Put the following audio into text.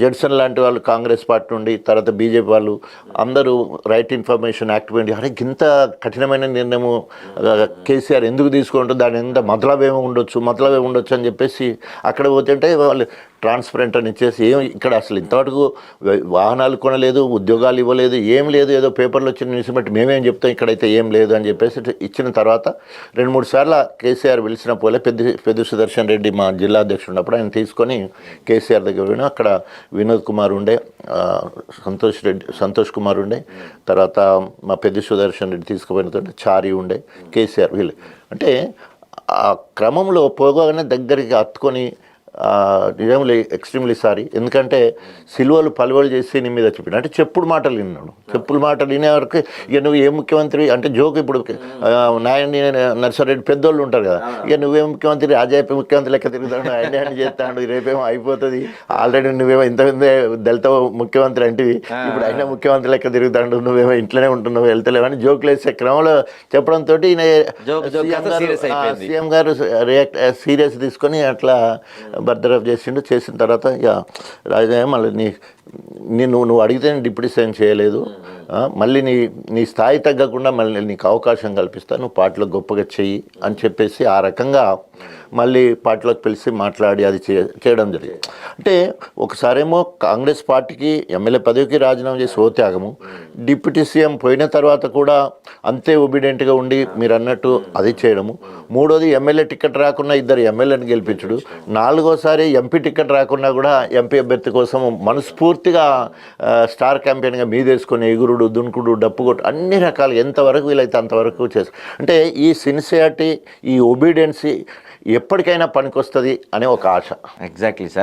Judson లాంటి వాళ్ళు Congress party నుండి తర్వాత బీజేపీ వాళ్ళు అందరూ రైట్ ఇన్ఫర్మేషన్ యాక్ట్ పోయింది. అరే ఇంత కఠినమైన నిర్ణయం కేసీఆర్ ఎందుకు తీసుకుంటారు? దాని ఎంత మతలబ్ ఉండొచ్చు మతలబ్ ఉండొచ్చు అని చెప్పేసి అక్కడ పోతుంటే వాళ్ళు ట్రాన్స్పరెంట్ అని ఇచ్చేసి ఏం ఇక్కడ అసలు ఇంతవరకు వాహనాలు కొనలేదు ఉద్యోగాలు ఇవ్వలేదు ఏం లేదు. ఏదో పేపర్లో వచ్చిన న్యూస్ బట్టి మేమేం చెప్తాం ఇక్కడైతే ఏం లేదు అని చెప్పేసి ఇచ్చిన తర్వాత రెండు మూడు సార్లు కేసీఆర్ పిలిచిన పోలే పెద్ద పెద్ద సుదర్శన్ రెడ్డి మా జిల్లా అధ్యక్షుడు ఉన్నప్పుడు ఆయన తీసుకొని కేసీఆర్ దగ్గర పోయినా అక్కడ వినోద్ కుమార్ ఉండే సంతోష్ రెడ్డి సంతోష్ కుమార్ ఉండే తర్వాత మా పెద్ద సుదర్శన్ రెడ్డి తీసుకుపోయిన చారి ఉండే కేసీఆర్ వీళ్ళు. అంటే ఆ క్రమంలో పోగానే దగ్గరికి హత్తుకొని నిజంలీ ఎక్స్ట్రీమ్లీ సారీ ఎందుకంటే సిల్వలు పలువలు చేసి నీ మీద చెప్పిన అంటే చెప్పుడు మాటలు విన్నాడు. చెప్పుడు మాటలు వినే వరకు ఇక నువ్వు ఏ ముఖ్యమంత్రి అంటే జోక్ ఇప్పుడు నాయని నర్సారెడ్డి పెద్దోళ్ళు ఉంటారు కదా ఇక నువ్వే ముఖ్యమంత్రి రాజాపి ముఖ్యమంత్రి లెక్క తిరుగుతాడు ఆయన ఆయన చేస్తాడు రేపేమో అయిపోతుంది ఆల్రెడీ నువ్వేమో ఇంతకుముందే దళిత ముఖ్యమంత్రి అంటివి ఇప్పుడు అయినా ముఖ్యమంత్రి లెక్క తిరుగుతాడు నువ్వేమో ఇంట్లోనే ఉంటున్నావు వెళ్తలేవని జోకులు వేసే క్రమంలో చెప్పడంతో ఈయన. సీఎం గారు రియాక్ట్ సీరియస్ తీసుకొని అట్లా బర్దరఫ్ చేసిండు చేసిన తర్వాత ఇక రాజయ్య మళ్ళీ నీ నిన్ను నువ్వు అడిగితే డిప్యూటీ సైన్ చేయలేదు. మళ్ళీ నీ నీ స్థాయి తగ్గకుండా మళ్ళీ నీకు అవకాశం కల్పిస్తాను నువ్వు పాటలు గొప్పగా చెయ్యి అని చెప్పేసి ఆ రకంగా మళ్ళీ పార్టీలోకి పిలిచి మాట్లాడి అది చే చేయడం జరిగింది. అంటే ఒకసారేమో కాంగ్రెస్ పార్టీకి ఎమ్మెల్యే పదవికి రాజీనామా చేసి ఓ త్యాగము. డిప్యూటీ సీఎం పోయిన తర్వాత కూడా అంతే ఒబీడియంట్గా ఉండి మీరు అన్నట్టు అది చేయడము. మూడోది ఎమ్మెల్యే టికెట్ రాకుండా ఇద్దరు ఎమ్మెల్యేని గెలిపించుడు. నాలుగోసారి ఎంపీ టికెట్ రాకుండా కూడా ఎంపీ అభ్యర్థి కోసం మనస్ఫూర్తిగా స్టార్ క్యాంపెయిన్గా మీదేసుకొని ఎగురుడు దునుకుడు డప్పు కొట్టు అన్ని రకాలు ఎంతవరకు వీలైతే అంతవరకు చేస్తారు. అంటే ఈ సిన్సియారిటీ ఈ ఒబీడియన్సీ ఎప్పటికైనా పనికొస్తుంది అనే ఒక ఆశ. Exactly sir